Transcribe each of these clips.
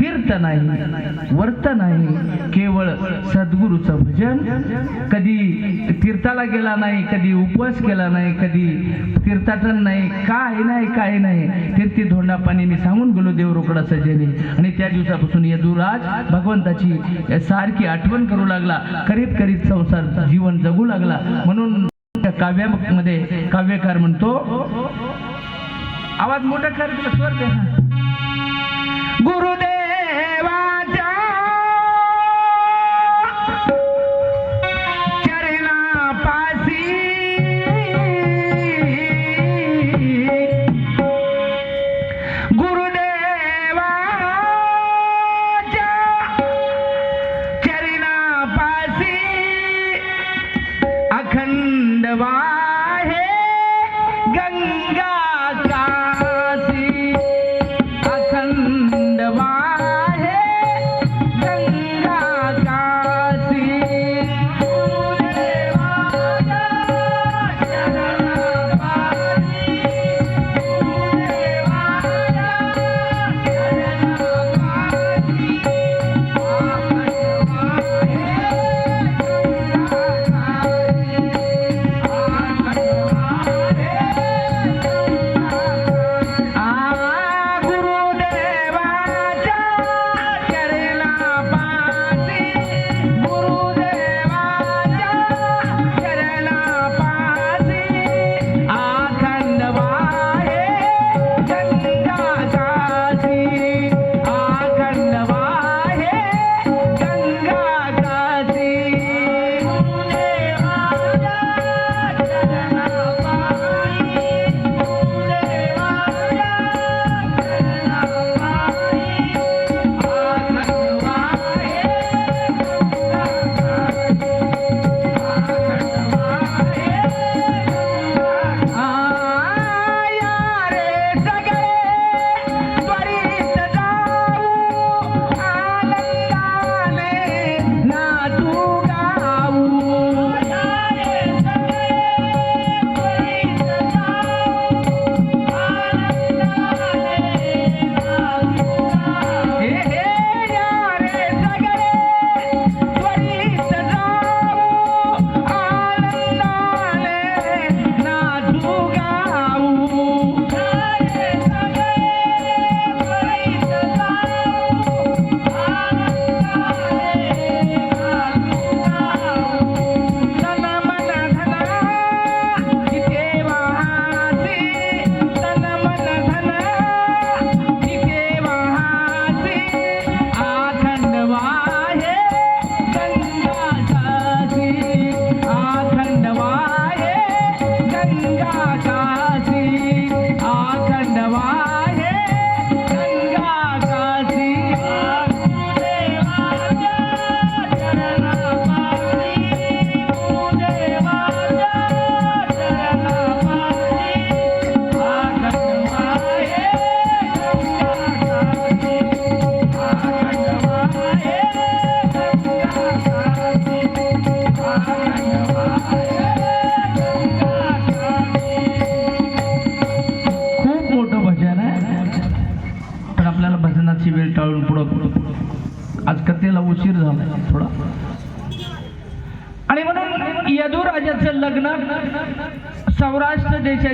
तीर्थ नाही वर्त नाही केवळ सद्गुरूचं भजन. कधी तीर्थाला गेला नाही कधी उपवास केला नाही कधी तीर्थाटन नाही काय नाही काय नाही. तीर्थी धोंडा पाणी मी सांगून गेलो देवरोकडा सजेने. आणि त्या दिवसापासून यदुराज भगवंताची सारखी आठवण करू लागला. करीत करीत संसार जीवन जगू लागला. म्हणून त्या काव्यामध्ये काव्यकार म्हणतो आवाज मोठा कर स्वर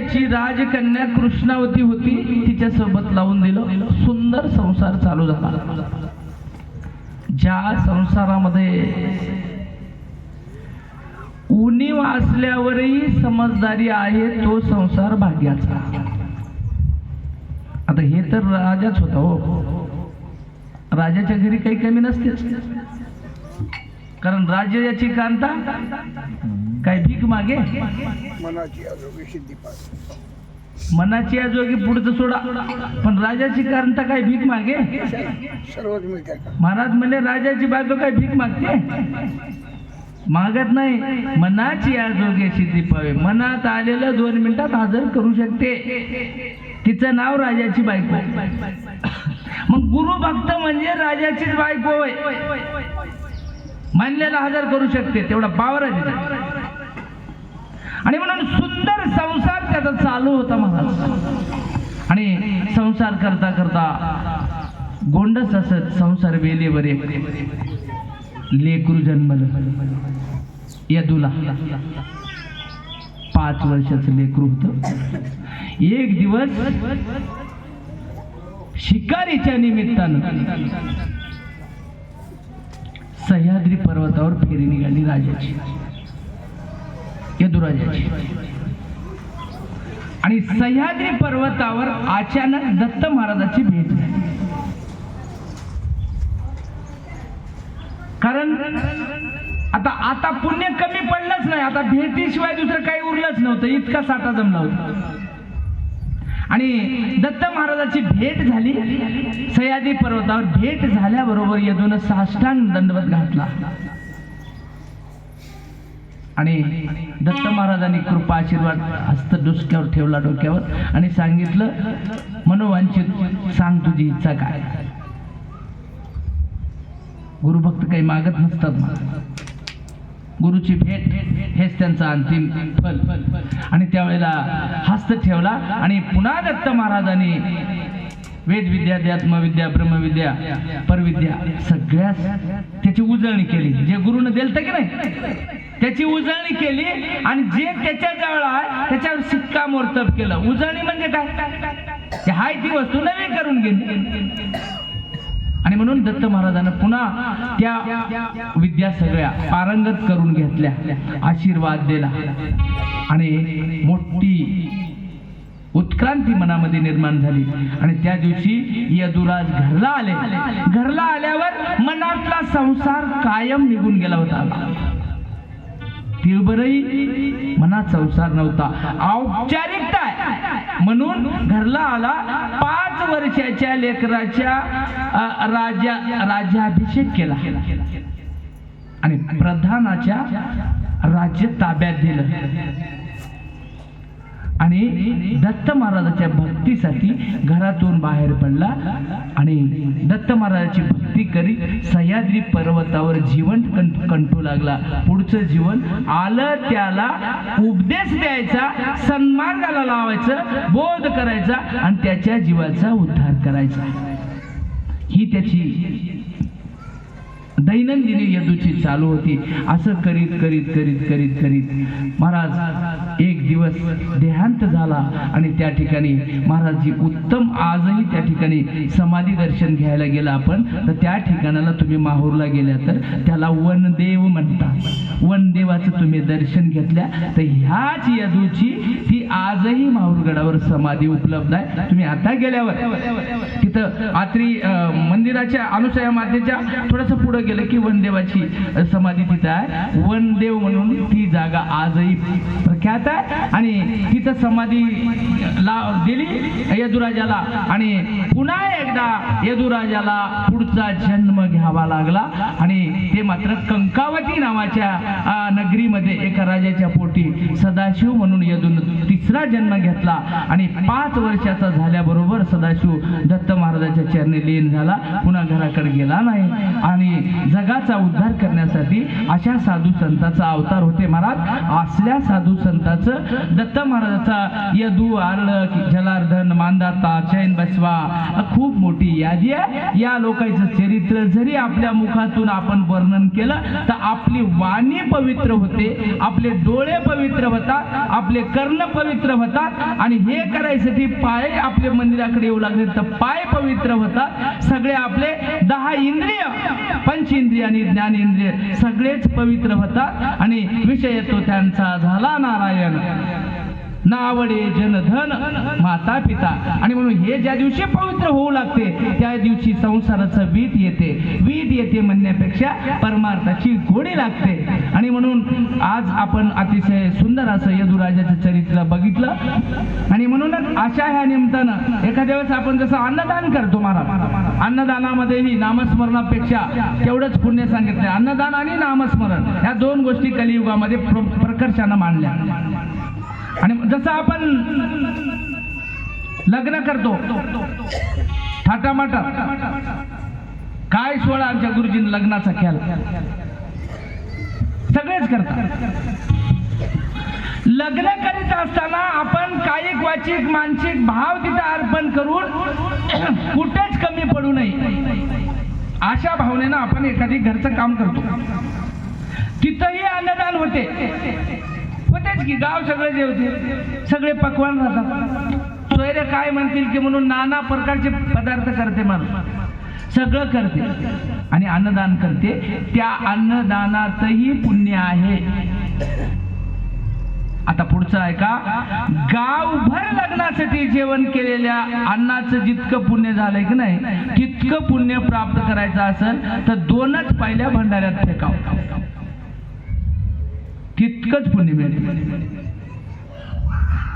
त्याची राजकन्या कृष्णावती होती तिच्या सोबत लावून दिलं. सुंदर संसार चालू झाला. ज्या संसारामध्ये उणीव असल्यावरही समजदारी आहे तो संसार भाग्याचा. आता हे तर राजाच होता हो. राजाच्या घरी काही कमी नसतेच कारण राजा याची कांता काय भीक मागे? मनाची सिद्धी आजोगी पुढचं सोडा. पण राजाची कांता काय भीक मागे? सर्वच मिळते का? महाराज म्हणे राजाची बायको काय भीक मागते? मागत नाही. मनाची आजोगे सिद्धी पावे. मनात आलेलं दोन मिनिटात हजर करू शकते. तिचं नाव राजाची बायको. मग गुरु भक्त म्हणजे राजाचीच बायको मानलेला हजर करू शकते. तेवढा पावर आहे आणि म्हणून सुंदर संसार त्याचा चालू होता महाराज. आणि संसार करता करता गोंडस असत संसार वेलेवर एक लेकरू जन्मल. यदुला. पाच वर्षाचं लेकरू होत. एक दिवस शिकारीच्या निमित्तानं सह्याद्री पर्वतावर फेरी निघाली राजाची. यदुराजाची आणि सह्याद्री पर्वतावर अचानक दत्त महाराजाची भेट झाली. कारण आता आता पुण्य कमी पडलंच नाही. आता भेटीशिवाय दुसरं काही उरलंच नव्हतं. इतका साठा जमला होता. आणि दत्त महाराजाची भेट झाली. सह्याद्री पर्वतावर भेट झाल्याबरोबर यदून साष्टांग दंडवत घातला. आणि दत्त महाराजांनी कृपा आशीर्वाद हस्त डोसक्यावर ठेवला डोक्यावर आणि सांगितलं मनोवांचित सांग तुझी इच्छा काय. गुरुभक्त काही मागत नसतात. गुरुची भेट हेच त्यांचा अंतिम फल. आणि त्यावेळेला हस्त ठेवला आणि पुन्हा दत्त महाराजांनी वेदविद्या अध्यात्मविद्या ब्रह्मविद्या परविद्या सगळ्या त्याची उजळणी केली. जे गुरुनं दिलं की नाही? त्याची उजळणी केली आणि जे त्याच्याजवळ आहे त्याच्यावर शिक्का मोर्तब केलं. उजळणी म्हणजे काय? हाय ती वस्तू नवी करून गेली आणि म्हणून दत्त महाराजांना पुन्हा त्या विद्या सगळ्या पारंगत करून घेतल्या आशीर्वाद दिला. आणि मोठी उत्क्रांती मनामध्ये निर्माण झाली. आणि त्या दिवशी यदुराज घरला आले. घरला आल्यावर मनातला संसार कायम निघून गेला होता. तिळबरही मनात संसार नव्हता. औपचारिकता आहे. म्हणून घरला आला. पाच वर्षाच्या लेकराच्या राजा राज्याभिषेक केला. आणि प्रधानाच्या राज्य ताब्यात दिलं. आणि दत्त महाराजाच्या भक्तीसाठी घरातून बाहेर पडला आणि दत्त महाराजाची भक्ती करीत सह्याद्री पर्वतावर जीवन कं- कंटू लागला. पुढचं जीवन आलं त्याला उपदेश द्यायचा सन्मार्गाला लावायचं बोध करायचा आणि त्याच्या जीवाचा उद्धार करायचा. ही त्याची दैनंदिनी यदूची चालू होती. असं करीत करीत करीत करीत करीत महाराज एक दिवस देहांत झाला आणि त्या ठिकाणी महाराजजी उत्तम आजही त्या ठिकाणी समाधी दर्शन घ्यायला गेला आपण तर त्या ठिकाणाला तुम्ही माहूरला गेल्या तर त्याला वनदेव म्हणतात. वनदेवाचं तुम्ही दर्शन घेतल्या तर ह्याच यदूची ती आजही माहूरगडावर समाधी उपलब्ध आहे. तुम्ही आता गेल्यावर तिथं आत्री मंदिराच्या अनुसया मातेच्या थोडस पुढं गेलं की वनदेवाची समाधी तिथं आहे. वनदेव म्हणून ती जागा आजही प्रख्यात आहे. आणि तिथं समाधी ला दिली यदुराजाला. आणि पुन्हा एकदा यदुराजाला पुढचा जन्म घ्यावा लागला. आणि ते मात्र कंकावती नावाच्या नगरीमध्ये एका राजाच्या पोटी सदाशिव म्हणून यदून तिसरा जन्म घेतला. आणि पाच वर्षाचा झाल्याबरोबर सदाशिव दत्त महाराजाच्या चरणी लीन झाला. पुन्हा घराकडे गेला नाही. आणि जगाचा उद्धार करण्यासाठी अशा साधू संतांचा अवतार होते महाराज. असल्या साधू संतांचं दत्त महाराजाचा यदू आरळ जलार्धन मांदाता चैन बसवा खूप मोठी यादी आहे. या लोकांचं चरित्र जरी आपल्या मुखातून आपण वर्णन केलं तर आपली वाणी पवित्र होते आपले डोळे पवित्र होतात आपले कर्ण पवित्र होतात आणि हे करायसाठी पाय आपले मंदिराकडे येऊ लागले तर पाय पवित्र होतात. सगळे आपले दहा इंद्रिय पंच इंद्रिय आणि ज्ञान इंद्रिय सगळेच पवित्र होतात. आणि विषय तो त्यांचा झाला नारायण. नावडे जनधन माता पिता आणि म्हणून हे ज्या दिवशी पवित्र होऊ लागते त्या दिवशी संसाराचं वीत येते. वीट येते म्हणण्यापेक्षा परमार्थाची गोडी लागते. आणि म्हणून आज आपण अतिशय सुंदर असं यदुराजाचं चरित्र बघितलं. आणि म्हणूनच अशा ह्या निमित्तानं एखाद्या वेळेस आपण जसं अन्नदान करतो महाराज. अन्नदानामध्येही नामस्मरणापेक्षा तेवढंच पुण्य सांगितलं अन्नदान आणि नामस्मरण ह्या दोन गोष्टी कलियुगामध्ये प्रकर्षानं मांडल्या. आणि जसं आपण लग्न करतो थाटामाटा. काय सोळा आमच्या गुरुजींनी लग्नाचा ख्याल? सगळेच करतात. लग्न करीत असताना आपण कायिक वाचिक मानसिक भाव तिथे अर्पण करून कुठेच कमी पडू नये. अशा भावनेनं आपण एखादी घरचं काम करतो. तिथंही अन्नदान होते. होतेच की गाव सगळे जेवते सगळे पकवान राहतात. सोयरे काय म्हणतील की म्हणून नाना प्रकारचे पदार्थ करते माणूस. सगळं करते. आणि अन्नदान करते. त्या अन्नदानातही पुण्य आहे. आता पुढचं आहे का? गावभर लग्नासाठी जेवण केलेल्या अन्नाचं जितकं पुण्य झालंय की नाही तितकं पुण्य प्राप्त करायचं असेल तर दोनच पहिल्या भंडाऱ्यात फेकाव. तितकंच पुण्य मिळते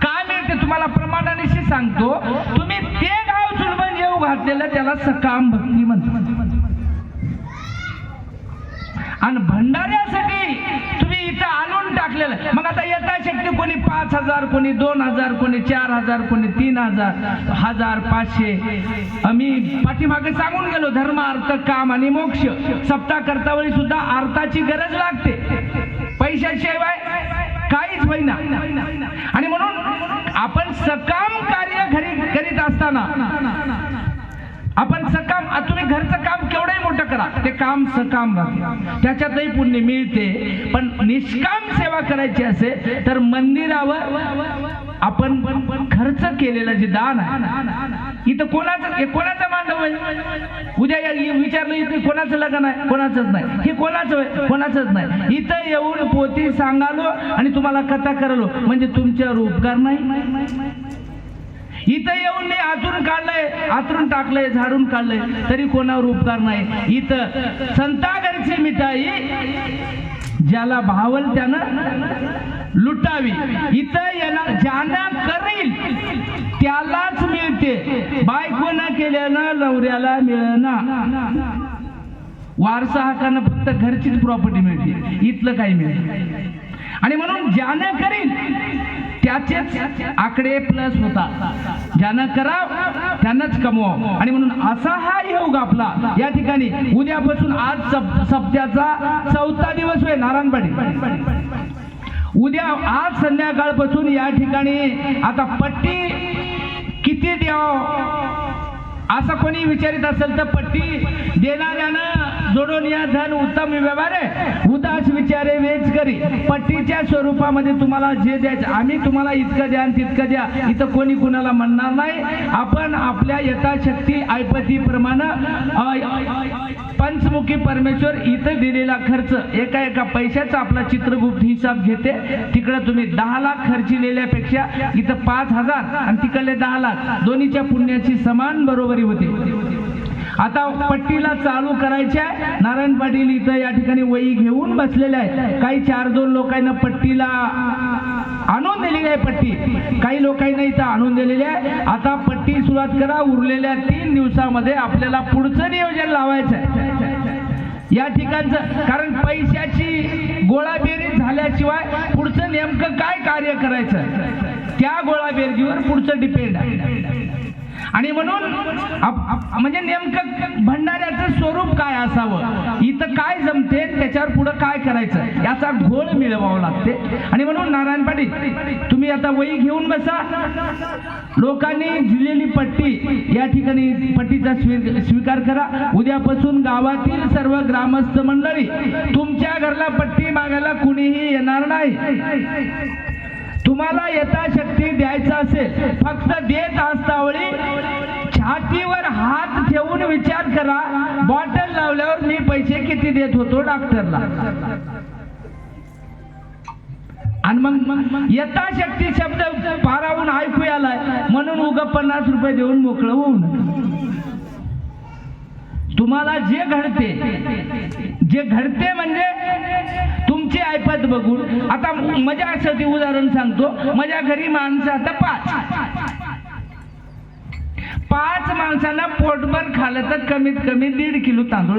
काय मिळते तुम्हाला प्रमाणानिशी सांगतो. तुम्ही ते गाव चुलबन येऊ घातलेलं त्याला सकाम भक्ती म्हणतात. आणि भंडाऱ्यासाठी तुम्ही इथं आणून टाकलेलं. मग आता येता शक्ती कोणी पाच हजार कोणी दोन हजार कोणी चार हजार कोणी तीन हजार हजार पाचशे. आम्ही पाठीमागे सांगून गेलो धर्म अर्थ काम आणि मोक्ष. सप्ताह करता वेळी सुद्धा अर्थाची गरज लागते. पैशाशिवाय काहीच होईना. आणि म्हणून आपण सकाम कार्य घरी करीत असताना आपण सकाम तुम्ही घरचं काम केवढंही मोठं करा. ते काम सकाम राहते. त्याच्यातही पुण्य मिळते. पण निष्काम सेवा करायची असेल तर मंदिरावर आपण खर्च केलेलं जे दान आहे इथं कोणाचं हे कोणाचं मांडव आहे? उद्या या- विचारलं इथे कोणाचं लग्न आहे? कोणाचंच नाही. हे कोणाचं आहे? कोणाचंच नाही. इथं येऊन पोती सांगालो आणि तुम्हाला कथा करलो. म्हणजे तुमच्यावर उपकार नाही. इथं येऊन मी आतून काढलंय आतरून टाकलंय झाडून काढलंय. तरी कोणावर उपकार नाही. इथं संतागरची मिठाई ज्याला भावल त्यानं लुटावी. इथं येणार ज्याना करील त्यालाच मिळते. बायको न केल्यानं नवऱ्याला मिळणार वारसा हक्कानं फक्त घरचीच प्रॉपर्टी मिळते. इथलं काही मिळत आणि म्हणून ज्यानं करील त्याचेच आकडे प्लस होतात. ज्यानं कराव त्यानंच कमवाव. आणि म्हणून असा हा योग आपला. या ठिकाणी उद्यापासून आज सप सप्त्याचा चौथा दिवस होय नारायणपाडी. उद्या आज संध्याकाळपासून या ठिकाणी आता पट्टी किती द्याव? असं कोणी विचारित असेल तर पट्टी देणाऱ्यानं जोडून या धन उत्तम व्यवहार. आहे उदास विचारे वेच करी. पट्टीच्या स्वरूपामध्ये तुम्हाला जे द्यायचं आम्ही तुम्हाला इतकं द्या आणि तितकं द्या. इथं कोणी कुणाला म्हणणार नाही. आपण आपल्या यथाशक्ती ऐपतीप्रमाणे पंचमुखी परमेश्वर इथं दिलेला खर्च. एका एका पैशाचा आपला चित्रगुप्त हिसाब घेते. तिकडे तुम्ही दहा लाख खर्चिलेल्यापेक्षा इथं पाच हजार आणि तिकडले दहा लाख. दोन्हीच्या पुण्याची समान बरोबरी होते. आता पट्टीला चालू करायच्या नारायण पाटील इथं या ठिकाणी वही घेऊन बसलेले आहेत. काही चार दोन लोकांना पट्टीला आणून दिलेली आहे पट्टी. काही लोकांना इथं आणून दिलेली आहे. आता पट्टी सुरुवात करा. उरलेल्या तीन दिवसामध्ये आपल्याला पुढचं नियोजन लावायचं आहे. या ठिकाणचं कारण पैशाची गोळाबेरी झाल्याशिवाय पुढचं नेमकं काय कार्य करायचं? त्या गोळाबेरजीवर पुढचं डिपेंड आहे. आणि म्हणून आप- म्हणजे नेमकं भंडाऱ्याचं स्वरूप काय असावं? इथं काय जमते? त्याच्यावर पुढं काय करायचं? याचा घोळ मिळवावा लागते. आणि म्हणून नारायण पाटील तुम्ही आता वही घेऊन बसा. लोकांनी दिलेली पट्टी या ठिकाणी पट्टीचा स्वी- स्वीकार करा. उद्यापासून गावातील सर्व ग्रामस्थ मंडळी तुमच्या घरला पट्टी मागायला कुणीही येणार नाही. तुम्हाला यथाशक्ती द्यायचं असेल फक्त देत असतावळी छातीवर हात ठेवून विचार करा. बॉटल लावल्यावर मी पैसे किती देत होतो डॉक्टरला? आणि मग यथाशक्ती शब्द पारावून ऐकू आलाय म्हणून उग पन्नास रुपये देऊन मोकळं होऊन. तुम्हाला जे घडते जे घडते म्हणजे तुमची ऐपत बघून. आता माझ्यासाठी उदाहरण सांगतो. माझ्या घरी माणसं आता पाच. पाच माणसांना पोटभर खाल्लं तर कमीत कमी दीड किलो तांदूळ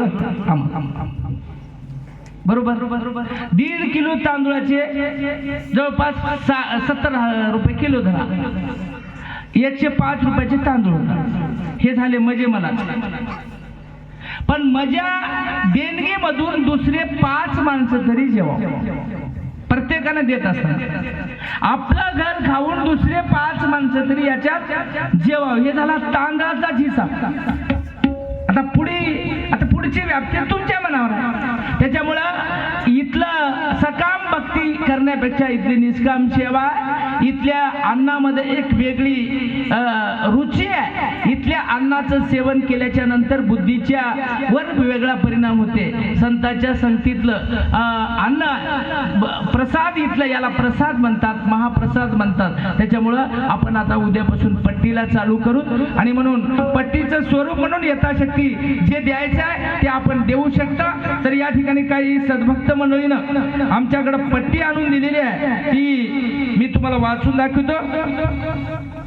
बरोबर बरोबर? दीड किलो तांदूळाचे जवळपास सत्तर रुपये किलो धरा. एकशे पाच रुपयाचे तांदूळ हे झाले मजे मला. पण माझ्या देणगीमधून दुसरे पाच माणसं तरी जेवा. प्रत्येकाने देत असतात. आपलं घर खाऊन दुसरे पाच माणसं तरी याच्यात जेवा. हे झाला तांदळाचा झिसा. आता पुढे आता पुढची व्याप्ती तुमच्या मनावर त्याच्यामुळं इथलं सकाम भक्ती करण्यापेक्षा इथली निष्काम सेवा इथल्या अन्नामध्ये एक वेगळी रुची आहे. इथल्या अन्नाचं सेवन केल्याच्यानंतर बुद्धीच्या वर वेगळा परिणाम होते. संतांच्या संगतीतलं अन्न प्रसाद इथलं याला प्रसाद म्हणतात महाप्रसाद म्हणतात. त्याच्यामुळं आपण आता उद्यापासून पट्टीला चालू करू आणि म्हणून पट्टीचं स्वरूप म्हणून यथाशक्ती जे द्यायचं आहे ते आपण देऊ शकता. तर या ठिकाणी काही सद्भक्त मंडळीनं आमच्याकडं पट्टी आणून लिहिलेली आहे. ती मी तुम्हाला वाचून दाखवतो.